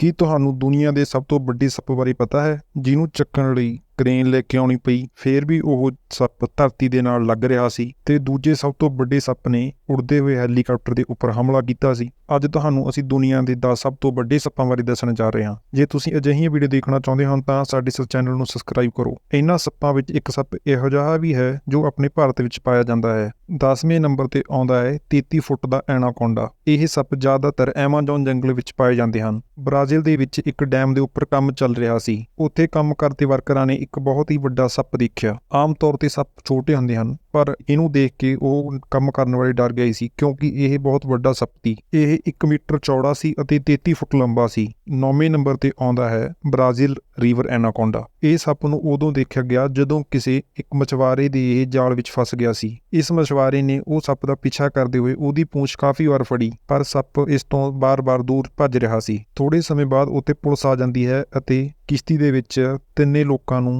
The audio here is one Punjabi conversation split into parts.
ਕੀ ਤੁਹਾਨੂੰ ਦੁਨੀਆ ਦੇ ਸਭ ਤੋਂ ਵੱਡੀ ਸੱਪ ਬਾਰੇ ਪਤਾ ਹੈ ਜਿਹਨੂੰ ਚੱਕਣ ਲਈ? ਕ੍ਰੇਨ ਲੈ ਕੇ ਆਉਣੀ ਪਈ, ਫੇਰ ਵੀ ਉਹ ਸੱਪ ਧਰਤੀ ਦੇ ਨਾਲ ਲੱਗ ਰਿਹਾ ਸੀ ਤੇ ਦੂਜੇ ਸਭ ਤੋਂ ਵੱਡੇ ਸੱਪ ਨੇ ਉੜਦੇ ਹੋਏ ਹੈਲੀਕਾਪਟਰ ਦੇ ਉੱਪਰ ਹਮਲਾ ਕੀਤਾ ਸੀ। ਅੱਜ ਤੁਹਾਨੂੰ ਅਸੀਂ ਦੁਨੀਆ ਦੇ 10 ਸਭ ਤੋਂ ਵੱਡੇ ਸੱਪਾਂ ਬਾਰੇ ਦੱਸਣ ਜਾ ਰਹੇ ਹਾਂ। ਜੇ ਤੁਸੀਂ ਅਜਿਹੀਆਂ ਵੀਡੀਓ ਦੇਖਣਾ ਚਾਹੁੰਦੇ ਹੋ ਤਾਂ ਸਾਡੇ ਇਸ ਚੈਨਲ ਨੂੰ ਸਬਸਕ੍ਰਾਈਬ ਕਰੋ। ਇਹਨਾਂ ਸੱਪਾਂ ਵਿੱਚ ਇੱਕ ਸੱਪ ਇਹੋ ਜਿਹਾ ਵੀ ਹੈ ਜੋ ਆਪਣੇ ਭਾਰਤ ਵਿੱਚ ਪਾਇਆ ਜਾਂਦਾ ਹੈ। 10ਵੇਂ ਨੰਬਰ ਤੇ ਆਉਂਦਾ ਹੈ 33 ਫੁੱਟ ਦਾ ਐਨਾਕੋਂਡਾ। ਇਹ ਸੱਪ ਜ਼ਿਆਦਾਤਰ ਐਮਾਜ਼ਨ ਜੰਗਲ ਵਿੱਚ ਪਾਏ ਜਾਂਦੇ ਹਨ। ਬ੍ਰਾਜ਼ੀਲ ਦੇ ਵਿੱਚ ਇੱਕ ਡੈਮ ਦੇ ਉੱਪਰ ਕੰਮ ਚੱਲ ਰਿਹਾ ਸੀ। ਉੱਥੇ ਕੰਮ ਕਰਦੇ ਵਰਕਰਾਂ ਨੇ ਇੱਕ ਬਹੁਤ ਹੀ ਵੱਡਾ ਸੱਪ ਦੇਖਿਆ। ਆਮ ਤੌਰ ਤੇ ਸੱਪ ਛੋਟੇ ਹੁੰਦੇ ਹਨ, ਪਰ ਇਹਨੂੰ ਦੇਖ ਕੇ ਉਹ ਕੰਮ ਕਰਨ ਵਾਲੇ ਡਰ ਗਏ ਸੀ, ਕਿਉਂਕਿ ਇਹ ਬਹੁਤ ਵੱਡਾ ਸੱਪ ਸੀ। ਇਹ 1 ਮੀਟਰ ਚੌੜਾ ਸੀ ਅਤੇ 33 ਫੁੱਟ ਲੰਬਾ ਸੀ। 9ਵੇਂ ਨੰਬਰ ਤੇ ਆਉਂਦਾ ਹੈ, ਬ੍ਰਾਜ਼ੀਲ ਰੀਵਰ ਐਨਾਕੋਂਡਾ। ਇਹ ਸੱਪ ਨੂੰ ਉਦੋਂ ਦੇਖਿਆ ਗਿਆ ਜਦੋਂ ਕਿਸੇ ਇੱਕ ਮਛਵਾਰੇ ਦੇ ਇਹ ਜਾਲ ਵਿੱਚ ਫਸ ਗਿਆ ਸੀ। ਇਸ ਮਛਵਾਰੇ ਨੇ ਉਹ ਸੱਪ ਦਾ ਪਿੱਛਾ ਕਰਦੇ ਹੋਏ ਉਹਦੀ ਪੂੰਛ ਕਾਫੀ ਵਾਰ ਫੜੀ, ਪਰ ਸੱਪ ਇਸ ਤੋਂ ਬਾਰ-ਬਾਰ ਦੂਰ ਭੱਜ ਰਿਹਾ ਸੀ। ਥੋੜੇ ਸਮੇਂ ਬਾਅਦ ਉੱਤੇ ਪੁਲਿਸ ਆ ਜਾਂਦੀ ਹੈ ਅਤੇ ਕਿਸ਼ਤੀ ਦੇ ਵਿੱਚ ਤਿੰਨੇ ਲੋਕਾਂ ਨੂੰ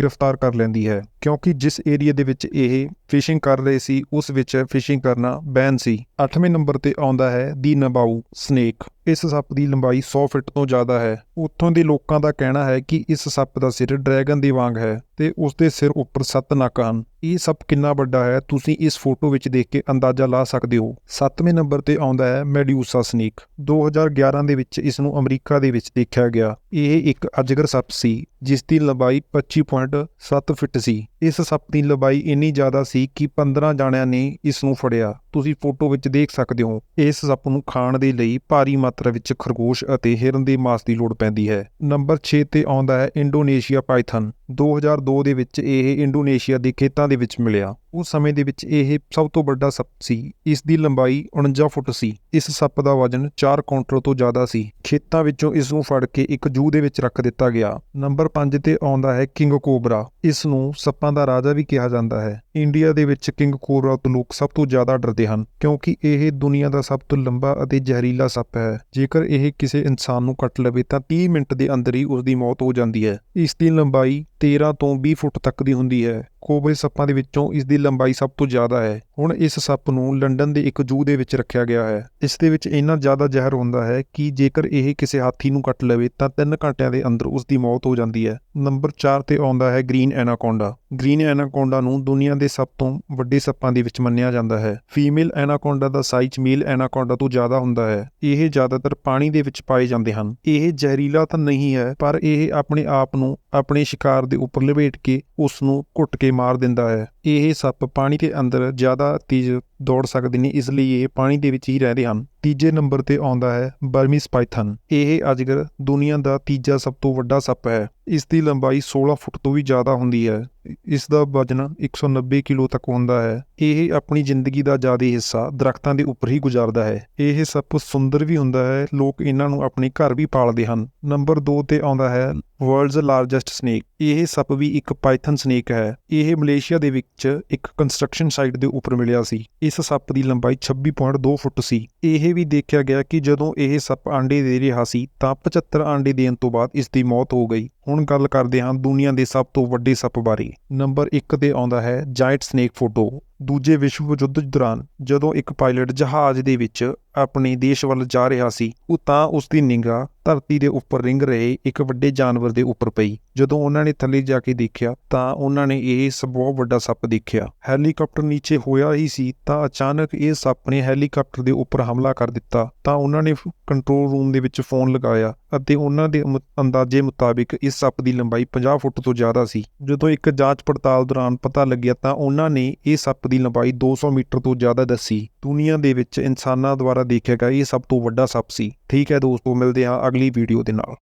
ਗ੍ਰਿਫਤਾਰ ਕਰ ਲੈਂਦੀ ਹੈ, ਕਿਉਂਕਿ ਜਿਸ ਏਰੀਆ ਦੇ ਵਿੱਚ ਇਹ ਫਿਸ਼ਿੰਗ ਕਰ ਰਹੇ ਸੀ, ਉਸ ਵਿੱਚ ਫਿਸ਼ਿੰਗ ਕਰਨਾ ਬੈਨ ਸੀ। 8ਵੇਂ ਨੰਬਰ ਤੇ ਆਉਂਦਾ ਹੈ ਦੀ ਨਬਾਊ, ਸਨੇਕ। ਇਸ ਸੱਪ ਦੀ ਲੰਬਾਈ 100 ਫੁੱਟ ਤੋਂ ਜ਼ਿਆਦਾ ਹੈ। ਉੱਥੋਂ ਦੇ ਲੋਕਾਂ ਦਾ ਕਹਿਣਾ ਹੈ ਕਿ ਇਸ ਸੱਪ ਦਾ ਸਿਰ ਡਰੈਗਨ ਦੇ ਵਾਂਗ ਹੈ ਤੇ ਉਸ ਦੇ ਸਿਰ ਉੱਪਰ ਸੱਤ ਨੱਕ ਹਨ। ਇਹ ਸੱਪ ਕਿੰਨਾ ਵੱਡਾ ਹੈ, ਤੁਸੀਂ ਇਸ ਫੋਟੋ ਵਿੱਚ ਦੇਖ ਕੇ ਅੰਦਾਜ਼ਾ ਲਾ ਸਕਦੇ ਹੋ। 7ਵੇਂ ਨੰਬਰ ਤੇ ਆਉਂਦਾ ਹੈ ਮੈਡਿਊਸਾ ਸਨੇਕ। 2011 ਦੇ ਵਿੱਚ ਇਸ ਨੂੰ ਅਮਰੀਕਾ ਦੇ ਵਿੱਚ ਦੇਖਿਆ ਗਿਆ। ਇਹ ਇੱਕ ਅਜਗਰ ਸੱਪ ਸੀ, ਜਿਸ ਦੀ ਲੰਬਾਈ 25.7 ਫੁੱਟ ਸੀ। ਇਸ ਸੱਪ ਦੀ ਲੰਬਾਈ ਇੰਨੀ ਜ਼ਿਆਦਾ ਸੀ ਕਿ 15 ਜਾਣਿਆਂ ਨੇ ਇਸ ਨੂੰ ਫੜਿਆ। ਤੁਸੀਂ ਫੋਟੋ ਵਿੱਚ ਦੇਖ ਸਕਦੇ ਹੋ, ਇਸ ਸੱਪ ਨੂੰ ਖਾਣ ਦੇ ਲਈ ਭਾਰੀ ਮਾਤਰਾ ਵਿੱਚ ਖਰਗੋਸ਼ ਅਤੇ ਹਿਰਨ ਦੇ ਮਾਸ ਦੀ ਲੋੜ ਪੈਂਦੀ ਹੈ। ਨੰਬਰ 6 ਤੇ ਆਉਂਦਾ ਹੈ ਇੰਡੋਨੇਸ਼ੀਆ ਪਾਈਥਨ 2002 ਦੇ ਵਿੱਚ ਇਹ ਇੰਡੋਨੇਸ਼ੀਆ ਦੇ ਖੇਤਾਂ ਦੇ ਵਿੱਚ ਮਿਲਿਆ। ਉਸ ਸਮੇਂ ਦੇ ਵਿੱਚ ਇਹ ਸਭ ਤੋਂ ਵੱਡਾ ਸੱਪ ਸੀ। ਇਸ ਦੀ ਲੰਬਾਈ 49 ਫੁੱਟ ਸੀ। ਇਸ ਸੱਪ ਦਾ ਵਜ਼ਨ 4 ਕਾਉਂਟਰ ਤੋਂ ਜ਼ਿਆਦਾ ਸੀ। ਖੇਤਾਂ ਵਿੱਚੋਂ ਇਸ ਨੂੰ ਫੜ ਕੇ ਇੱਕ ਜੂ ਦੇ ਵਿੱਚ ਰੱਖ ਦਿੱਤਾ ਗਿਆ। ਨੰਬਰ 5 ਤੇ ਆਉਂਦਾ ਹੈ ਕਿੰਗ ਕੋਬਰਾ। ਇਸ ਨੂੰ ਸੱਪਾਂ ਦਾ ਰਾਜਾ ਵੀ ਕਿਹਾ ਜਾਂਦਾ ਹੈ। ਇੰਡੀਆ ਦੇ ਵਿੱਚ ਕਿੰਗ ਕੋਬਰਾ ਤੋਂ ਲੋਕ ਸਭ ਤੋਂ ਜ਼ਿਆਦਾ ਡਰਦੇ ਹਨ, ਕਿਉਂਕਿ ਇਹ ਦੁਨੀਆ ਦਾ ਸਭ ਤੋਂ ਲੰਬਾ ਅਤੇ ਜ਼ਹਿਰੀਲਾ ਸੱਪ ਹੈ। ਜੇਕਰ ਇਹ ਕਿਸੇ ਇਨਸਾਨ ਨੂੰ ਕੱਟ ਲਵੇ ਤਾਂ 30 ਮਿੰਟ ਦੇ ਅੰਦਰ ਹੀ ਉਸ ਦੀ ਮੌਤ ਹੋ ਜਾਂਦੀ ਹੈ। ਇਸ ਦੀ ਲੰਬਾਈ 13 ਤੋਂ ਵੀਹ ਫੁੱਟ ਤੱਕ ਦੀ ਹੁੰਦੀ ਹੈ। ਕੋਬਰੇ ਸੱਪਾਂ ਦੇ ਵਿੱਚੋਂ ਇਸ ਦੀ ਲੰਬਾਈ ਸਭ ਤੋਂ ਜ਼ਿਆਦਾ ਹੈ। ਹੁਣ ਇਸ ਸੱਪ ਨੂੰ ਲੰਡਨ ਦੇ ਇੱਕ ਜੂ ਦੇ ਵਿੱਚ ਰੱਖਿਆ ਗਿਆ ਹੈ। ਇਸ ਦੇ ਵਿੱਚ ਇੰਨਾ ਜ਼ਿਆਦਾ ਜ਼ਹਿਰ ਹੁੰਦਾ ਹੈ ਕਿ ਜੇਕਰ ਇਹ ਕਿਸੇ ਹਾਥੀ ਨੂੰ ਕੱਟ ਲਵੇ ਤਾਂ 3 ਘੰਟਿਆਂ ਦੇ ਅੰਦਰ ਉਸ ਦੀ ਮੌਤ ਹੋ ਜਾਂਦੀ ਹੈ। ਨੰਬਰ 4 ਤੇ ਆਉਂਦਾ ਹੈ ਗ੍ਰੀਨ ਐਨਾਕੋਂਡਾ। ਗ੍ਰੀਨ ਐਨਾਕੋਂਡਾ ਨੂੰ ਦੁਨੀਆ ਦੇ ਸਭ ਤੋਂ ਵੱਡੇ ਸੱਪਾਂ ਦੇ ਵਿੱਚ ਮੰਨਿਆ ਜਾਂਦਾ ਹੈ। ਫੀਮੇਲ ਐਨਾਕੋਂਡਾ ਦਾ ਸਾਈਜ਼ ਮੇਲ ਐਨਾਕੋਂਡਾ ਤੋਂ ਜ਼ਿਆਦਾ ਹੁੰਦਾ ਹੈ। ਇਹ ਜ਼ਿਆਦਾਤਰ ਪਾਣੀ ਦੇ ਵਿੱਚ ਪਾਏ ਜਾਂਦੇ ਹਨ। ਇਹ ਜ਼ਹਿਰੀਲਾ ਤਾਂ ਨਹੀਂ ਹੈ, ਪਰ ਇਹ ਆਪਣੇ ਆਪ ਨੂੰ ਆਪਣੇ ਸ਼ਿਕਾਰ ਦੇ ਉੱਪਰ ਲਪੇਟ ਕੇ ਉਸ ਨੂੰ ਘੁੱਟ ਕੇ ਮਾਰ ਦਿੰਦਾ ਹੈ। ਇਹ ਸੱਪ ਪਾਣੀ ਦੇ ਅੰਦਰ ਜ਼ਿਆਦਾ ਤੇਜ਼ ਦੌੜ ਸਕਦੇ ਨੇ, ਇਸ ਲਈ ਇਹ ਪਾਣੀ ਦੇ ਵਿੱਚ ਹੀ ਰਹਿੰਦੇ ਹਨ। ਤੀਜੇ ਨੰਬਰ ਤੇ ਆਉਂਦਾ ਹੈ ਬਰਮੀਸ ਪਾਈਥਨ। ਇਹ ਅਜਗਰ ਦੁਨੀਆ ਦਾ ਤੀਜਾ ਸਭ ਤੋਂ ਵੱਡਾ ਸੱਪ ਹੈ। ਇਸ ਦੀ ਲੰਬਾਈ 16 ਫੁੱਟ ਤੋਂ ਵੀ ਜ਼ਿਆਦਾ ਹੁੰਦੀ ਹੈ। ਇਸ ਦਾ ਵਜ਼ਨ 190 ਕਿਲੋ ਤੱਕ ਹੁੰਦਾ ਹੈ। ਇਹ ਆਪਣੀ ਜ਼ਿੰਦਗੀ ਦਾ ਜ਼ਿਆਦਾ ਹਿੱਸਾ ਦਰਖਤਾਂ ਦੇ ਉੱਪਰ ਹੀ ਗੁਜ਼ਾਰਦਾ ਹੈ। ਇਹ ਸੱਪ ਸੁੰਦਰ ਵੀ ਹੁੰਦਾ ਹੈ। ਲੋਕ ਇਹਨਾਂ ਨੂੰ ਆਪਣੇ ਘਰ ਵੀ ਪਾਲਦੇ ਹਨ। ਨੰਬਰ 2 ਤੇ ਆਉਂਦਾ ਹੈ ਵਰਲਡਸ ਲਾਰਜੈਸਟ ਸਨੇਕ। ਇਹ ਸੱਪ ਵੀ ਇੱਕ ਪਾਈਥਨ ਸਨੇਕ ਹੈ। ਇਹ ਮਲੇਸ਼ੀਆ ਦੇ ਵਿੱਚ ਇੱਕ ਕੰਸਟਰਕਸ਼ਨ ਸਾਈਟ ਦੇ ਉੱਪਰ ਮਿਲਿਆ ਸੀ। ਇਸ ਸੱਪ ਦੀ ਲੰਬਾਈ 26.2 ਫੁੱਟ ਸੀ। ਇਹ ਵੀ ਦੇਖਿਆ ਗਿਆ ਕਿ ਜਦੋਂ ਇਹ ਸੱਪ ਆਂਡੇ ਦੇ ਰਿਹਾ ਸੀ ਤਾਂ 75 ਆਂਡੇ ਦੇਣ ਤੋਂ ਬਾਅਦ ਇਸ ਦੀ ਮੌਤ ਹੋ ਗਈ। ਹੁਣ ਗੱਲ ਕਰਦੇ ਹਾਂ ਦੁਨੀਆ ਦੇ ਸਭ ਤੋਂ ਵੱਡੇ ਸੱਪ ਬਾਰੇ। ਨੰਬਰ 1 ਤੇ ਆਉਂਦਾ ਹੈ ਜਾਇੰਟ ਸਨੇਕ ਫੋਟੋ ਦੂਜੇ ਵਿਸ਼ਵ ਯੁੱਧ ਦੌਰਾਨ ਜਦੋਂ ਇੱਕ ਪਾਇਲਟ ਜਹਾਜ਼ ਦੇ ਵਿੱਚ ਆਪਣੇ ਦੇਸ਼ ਵੱਲ ਜਾ ਰਿਹਾ ਸੀ, ਉਹ ਤਾਂ ਉਸ ਦੀ ਨਿਗਾਹ ਧਰਤੀ ਦੇ ਉੱਪਰ ਰਿੰਗ ਰਹੇ ਇੱਕ ਵੱਡੇ ਜਾਨਵਰ ਦੇ ਉੱਪਰ ਪਈ। ਜਦੋਂ ਉਹਨਾਂ ਨੇ ਥੱਲੇ ਜਾ ਕੇ ਦੇਖਿਆ ਤਾਂ ਉਹਨਾਂ ਨੇ ਇਹ ਸ ਬਹੁਤ ਵੱਡਾ ਸੱਪ ਦੇਖਿਆ। ਹੈਲੀਕਾਪਟਰ ਨੀਚੇ ਹੋਇਆ ਹੀ ਸੀ ਤਾਂ ਅਚਾਨਕ ਇਹ ਸੱਪ ਨੇ ਹੈਲੀਕਾਪਟਰ ਦੇ ਉੱਪਰ ਹਮਲਾ ਕਰ ਦਿੱਤਾ ਤਾਂ ਉਹਨਾਂ ਨੇ ਕੰਟਰੋਲ ਰੂਮ ਦੇ ਵਿੱਚ ਫੋਨ ਲਗਾਇਆ। ਅਤੇ ਉਹਨਾਂ ਦੇ ਅੰਦਾਜ਼ੇ ਮੁਤਾਬਿਕ ਇਸ ਸੱਪ ਦੀ ਲੰਬਾਈ 50 ਫੁੱਟ ਤੋਂ ਜ਼ਿਆਦਾ ਸੀ। ਜਦੋਂ ਇੱਕ ਜਾਂਚ ਪੜਤਾਲ ਦੌਰਾਨ ਪਤਾ ਲੱਗਿਆ ਤਾਂ ਉਹਨਾਂ ਨੇ ਇਹ ਸੱਪ ਦੀ ਲੰਬਾਈ 200 ਮੀਟਰ ਤੋਂ ਜ਼ਿਆਦਾ ਦੱਸੀ। ਦੁਨੀਆ ਦੇ ਵਿੱਚ ਇਨਸਾਨਾਂ ਦੁਆਰਾ ਦੇਖਿਆ ਗਿਆ ਇਹ ਸਭ ਤੋਂ ਵੱਡਾ ਸੱਪ ਸੀ। ਠੀਕ ਹੈ ਦੋਸਤੋ, ਮਿਲਦੇ ਹਾਂ ਅਗਲੀ ਵੀਡੀਓ ਦੇ ਨਾਲ।